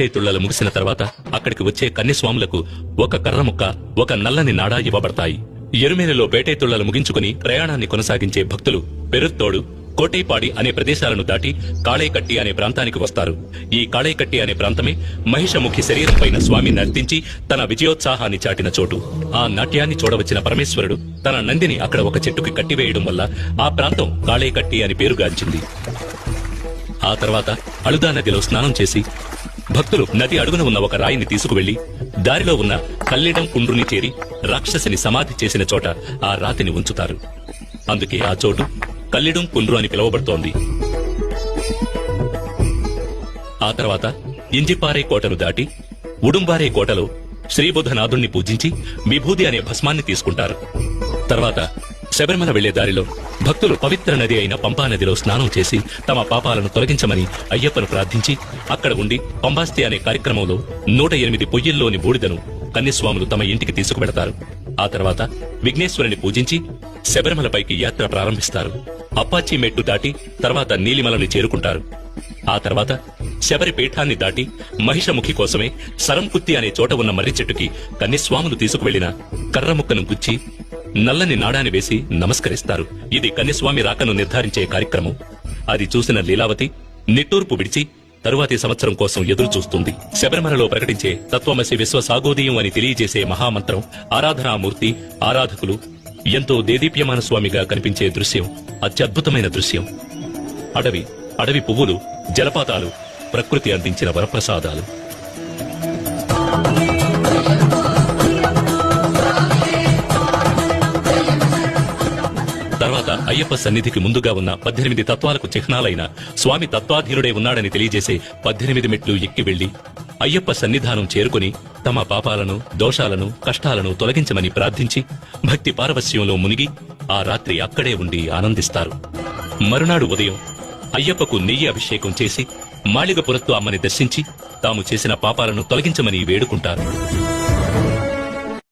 పేటై తుళ్ళలు ముగిసిన తర్వాత అక్కడికి వచ్చే కన్యస్వాములకు ఒక కర్ర ముక్క ఒక నల్లని నాడా ఇవ్వబడతాయి. ఎరుమేలలో పేటై తుళ్ళలు ముగించుకుని ప్రయాణాన్ని కొనసాగించే భక్తులు పెరుత్తోడు కోటైపాడి అనే ప్రదేశాలను దాటి కాళైకట్టి అనే ప్రాంతానికి వస్తారు. ఈ కాళైకట్టి అనే ప్రాంతమే మహిషముఖి శరీరంపైన స్వామి నర్తించి తన విజయోత్సాహాన్ని చాటిన చోటు. ఆ నాట్యాన్ని చూడవచ్చిన పరమేశ్వరుడు తన నందిని అక్కడ ఒక చెట్టుకి కట్టివేయడం వల్ల ఆ ప్రాంతం కాళైకట్టి అని పేరుగాంచింది. ఆ తర్వాత అళుదా నదిలో స్నానం చేసి భక్తులు నది అడుగున ఉన్న ఒక రాయిని తీసుకువెళ్ళి దారిలో ఉన్న కల్లేడం కుండ్రుని చేరి రాక్షసిని సమాధి చేసిన చోట ఆ రాతిని ఉంచుతారు. అందుకే ఆ చోటు కల్లిడం కుండ్రు అని పిలువబడుతోంది. ఆ తర్వాత ఇంజిపారే కోటను దాటి ఉడుంబారే కోటలో శ్రీబుధనాథుణ్ణి పూజించి విభూది అనే భస్మాన్ని తీసుకుంటారు. తర్వాత శబరిమల వెళ్ళే దారిలో భక్తులు పవిత్ర నది అయిన పంపా నదిలో స్నానం చేసి తమ పాపాలను తొలగించమని అయ్యప్పను ప్రార్థించి అక్కడ ఉండి పంబాస్తి అనే కార్యక్రమంలో నూట ఎనిమిది పొయ్యిల్లోని బూడిదను కన్యస్వాములు తమ ఇంటికి తీసుకువెడతారు. ఆ తర్వాత విఘ్నేశ్వరుని పూజించి శబరిమలపైకి యాత్ర ప్రారంభిస్తారు. అప్పాచి మెట్టు దాటి తర్వాత నీలిమలని చేరుకుంటారు. ఆ తర్వాత శబరి పీఠాన్ని దాటి మహిషముఖి కోసమే సరంకుత్తి అనే చోట ఉన్న మర్రి చెట్టుకి కన్యస్వాములు తీసుకువెళ్ళిన కర్రముక్కను గుచ్చి నల్లని నాడాన్ని వేసి నమస్కరిస్తారు. ఇది కన్యస్వామి రాకను నిర్ధారించే కార్యక్రమం. అది చూసిన లీలావతి నిట్టూర్పు విడిచి తరువాతి సంవత్సరం కోసం ఎదురు చూస్తుంది శబరిమలలో ప్రకటించే తత్వమసి విశ్వ సాగోదయం అని తెలియజేసే మహామంత్రం ఆరాధనామూర్తి ఆరాధకులు ఎంతో దేదీప్యమాన స్వామిగా కనిపించే దృశ్యం అత్యద్భుతమైన దృశ్యం. అడవి అడవి పువ్వులు జలపాతాలు ప్రకృతి అందించిన వరప్రసాదాలు. తర్వాత అయ్యప్ప సన్నిధికి ముందుగా ఉన్న పద్దెనిమిది తత్వాలకు చిహ్నాలైన స్వామి తత్వాధీనుడే ఉన్నాడని తెలియజేసే పద్దెనిమిది మెట్లు ఎక్కి వెళ్ళి అయ్యప్ప సన్నిధానం చేరుకుని తమ పాపాలను దోషాలను కష్టాలను తొలగించమని ప్రార్థించి భక్తి పారవస్యంలో మునిగి ఆ రాత్రి అక్కడే ఉండి ఆనందిస్తారు. మరునాడు ఉదయం అయ్యప్పకు నెయ్యి అభిషేకం చేసి మాళిగపురత్తు అమ్మని దర్శించి తాము చేసిన పాపాలను తొలగించమని వేడుకుంటారు.